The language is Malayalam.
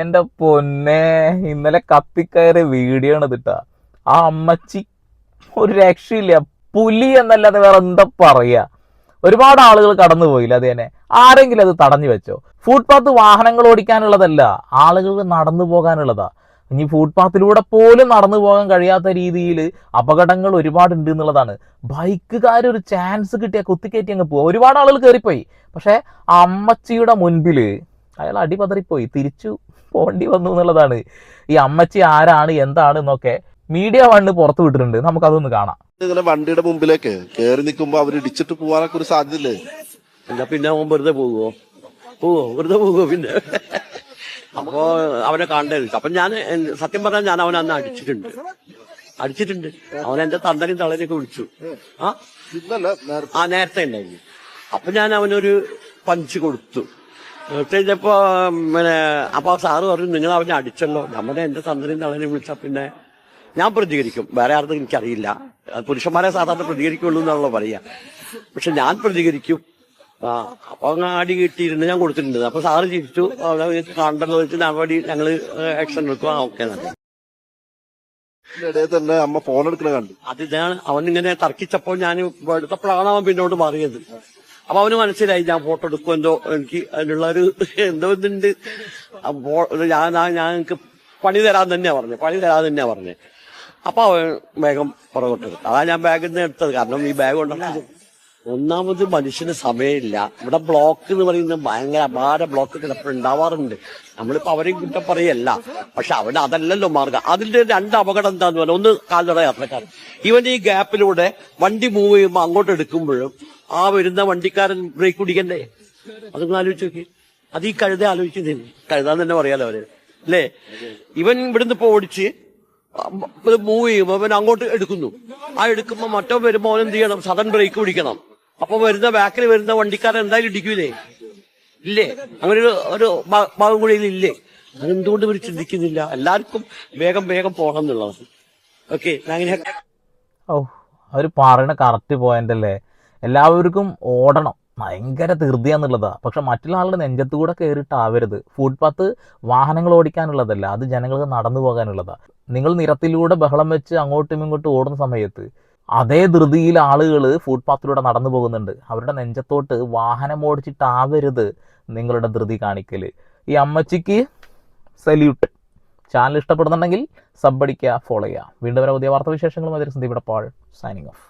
എന്റെ പൊന്നെ ഇന്നലെ കത്തിക്കയറി വീഡിയോ ആണ് ഇതിട്ട ആ അമ്മച്ചി ഒരു രക്ഷയില്ല. പുലി എന്നല്ലാതെ വേറെ എന്താ പറയാ? ഒരുപാട് ആളുകൾ കടന്നു പോയില്ല അത് തന്നെ ആരെങ്കിലും അത് തടഞ്ഞു വെച്ചോ? ഫുട്പാത്ത് വാഹനങ്ങൾ ഓടിക്കാനുള്ളതല്ല ആളുകൾ നടന്നു പോകാനുള്ളതാ. ഇനി ഫുട്പാത്തിലൂടെ പോലും നടന്നു പോകാൻ കഴിയാത്ത രീതിയിൽ അപകടങ്ങൾ ഒരുപാട് ഉണ്ട് എന്നുള്ളതാണ്. ബൈക്കുകാർ ഒരു ചാൻസ് കിട്ടിയാൽ കുത്തിക്കയറ്റി അങ്ങ് പോകും ഒരുപാട് ആളുകൾ കയറിപ്പോയി പക്ഷെ അമ്മച്ചിയുടെ മുൻപിൽ അയാൾ അടിപതറിപ്പോയി. തിരിച്ചു പോണ്ടി വന്നു എന്നുള്ളതാണ്. ഈ അമ്മച്ചി ആരാണ് എന്താണ് എന്നൊക്കെ മീഡിയ വണ്ണ് പുറത്തു വിട്ടിട്ടുണ്ട്. നമുക്കതൊന്ന് കാണാം. ഇങ്ങനെ വണ്ടിയുടെ മുമ്പിലേക്ക് കേറി നിൽക്കുമ്പോ അവർ ഇടിച്ചിട്ട് പോവാനൊക്കെ ഒരു സാധ്യതയില്ലേ? എന്നാ പിന്നെ അവൻ വെറുതെ പോകുവോ പോവോ? വെറുതെ പോകുവോ പിന്നെ? അപ്പോ അവനെ കാണേണ്ടി? അപ്പൊ ഞാൻ സത്യം പറഞ്ഞാൽ ഞാൻ അവനെ അന്ന് അടിച്ചിട്ടുണ്ട്. അടിച്ചിട്ടുണ്ട്. അവൻ എന്റെ തന്തനും തളരെയൊക്കെ വിളിച്ചു. ആ? ആ നേരത്തെ ഉണ്ടായിരുന്നു. അപ്പൊ ഞാൻ അവനൊരു പഞ്ച് കൊടുത്തു. കഴിഞ്ഞപ്പോ പിന്നെ അപ്പൊ സാറ് പറഞ്ഞു നിങ്ങൾ അവനെ അടിച്ചല്ലോ. നമ്മുടെ എന്റെ തന്ത്രി തളനെ വിളിച്ച പിന്നെ ഞാൻ പ്രതികരിക്കും. വേറെ ആർക്കും എനിക്കറിയില്ല. പുരുഷന്മാരെ സാധാരണ പ്രതികരിക്കുള്ളൂ എന്നാണല്ലോ പറയാ. പക്ഷെ ഞാൻ പ്രതികരിക്കും. ആ അപ്പൊ അങ്ങ് അടി കിട്ടിയിരുന്നു ഞാൻ കൊടുത്തിട്ടുണ്ട്. അപ്പൊ സാറ് ചിരിച്ചു. കാണണ്ടല്ലോ വെച്ച് നടപടി ഞങ്ങൾ ആക്ഷൻ എടുക്കും ആ ഓക്കെ തന്നെ അമ്മ ഫോൺ എടുക്കണ കണ്ടു. അതിനാണ് അവൻ ഇങ്ങനെ തർക്കിച്ചപ്പോ ഞാൻ എടുത്തപ്പോഴാണ് അവൻ പിന്നോട്ട് മാറിയത്. അപ്പൊ അവന് മനസ്സിലായി ഞാൻ ഫോട്ടോ എടുക്കും എന്തോ? എനിക്ക് അതിനുള്ള ഒരു എന്തോ ഇതുണ്ട്. ഞാൻ ഞാൻ ഞങ്ങൾക്ക് പണി തരാൻ തന്നെയാ പറഞ്ഞു പണി തരാൻ തന്നെയാ പറഞ്ഞു. അപ്പൊ അവൻ വേഗം പുറകോട്ട് എടുത്തു. അതാ ഞാൻ ബാഗിൽ നിന്ന് എടുത്തത്. കാരണം ഈ ബാഗ് കൊണ്ടല്ല ഒന്നാമത് മനുഷ്യന് സമയമില്ല. ഇവിടെ ബ്ലോക്ക് എന്ന് പറയുന്നത് ഭയങ്കര അപാര ബ്ലോക്ക് ചിലപ്പോൾ ഉണ്ടാവാറുണ്ട്. നമ്മളിപ്പോ അവരെയും കുറ്റം പറയല്ല. പക്ഷെ അവന് അതല്ലല്ലോ മാർഗം. അതിന്റെ രണ്ട് അപകടം എന്താന്ന് പറഞ്ഞാൽ ഒന്ന് കാൽനട യാത്രക്കാരൻ. ഇവൻ ഈ ഗ്യാപ്പിലൂടെ വണ്ടി മൂവ് ചെയ്യുമ്പോൾ അങ്ങോട്ട് എടുക്കുമ്പോഴും ആ വരുന്ന വണ്ടിക്കാരൻ ബ്രേക്ക് പിടിക്കണ്ടേ? അതൊന്ന് ആലോചിച്ച് നോക്കി. അത് ഈ കഴുത ആലോചിക്കുന്നില്ല. കഴുതാന്ന് തന്നെ പറയാലോ അവർ. അല്ലേ? ഇവൻ ഇവിടുന്ന് ഇപ്പൊ ഓടിച്ച് മൂവ് ചെയ്യും. അവൻ അങ്ങോട്ട് എടുക്കുന്നു. ആ എടുക്കുമ്പോ മറ്റോ വരുമ്പോ അവൻ എന്ത് ചെയ്യണം? സഡൻ ബ്രേക്ക് പിടിക്കണം. അപ്പൊ വരുന്ന ബാക്കിൽ വരുന്ന വണ്ടിക്കാരൻ എന്തായാലും ഇടിക്കൂലേ? ഇല്ലേ? അങ്ങനെ ഒരു ഒരു ഭാഗം കൂടിയിൽ ഇല്ലേ? അതെന്തുകൊണ്ട് ഇവർ ചിന്തിക്കുന്നില്ല? എല്ലാവർക്കും വേഗം വേഗം പോകണം എന്നുള്ളത്. ഓക്കെ അങ്ങനെ ഓ അവർ പറയണ കറക്റ്റ് പോയിന്റ് അല്ലേ എല്ലാവർക്കും ഓടണം. ഭയങ്കര ധൃതിയാന്നുള്ളതാ പക്ഷെ മറ്റുള്ള ആളുടെ നെഞ്ചത്ത് കൂടെ കയറിയിട്ടാവരുത് ഫുട്പാത്ത് വാഹനങ്ങൾ ഓടിക്കാനുള്ളതല്ല. അത് ജനങ്ങൾക്ക് നടന്നു പോകാനുള്ളതാ. നിങ്ങൾ നിരത്തിലൂടെ ബഹളം വെച്ച് അങ്ങോട്ടും ഇങ്ങോട്ടും ഓടുന്ന സമയത്ത് അതേ ധൃതിയിൽ ആളുകൾ ഫുട്പാത്തിലൂടെ നടന്നു പോകുന്നുണ്ട്. അവരുടെ നെഞ്ചത്തോട്ട് വാഹനം ഓടിച്ചിട്ടാവരുത് നിങ്ങളുടെ ധൃതി കാണിക്കൽ ഈ അമ്മച്ചിക്ക് സല്യൂട്ട് ചാനൽ ഇഷ്ടപ്പെടുന്നുണ്ടെങ്കിൽ സബ് അടിക്കുക ഫോളോ ചെയ്യുക. വീണ്ടും വരെ പുതിയ വാർത്താവിശേഷങ്ങളും അതിൽ സന്ദീപ് പാൾ സൈനിങ് ഓഫ്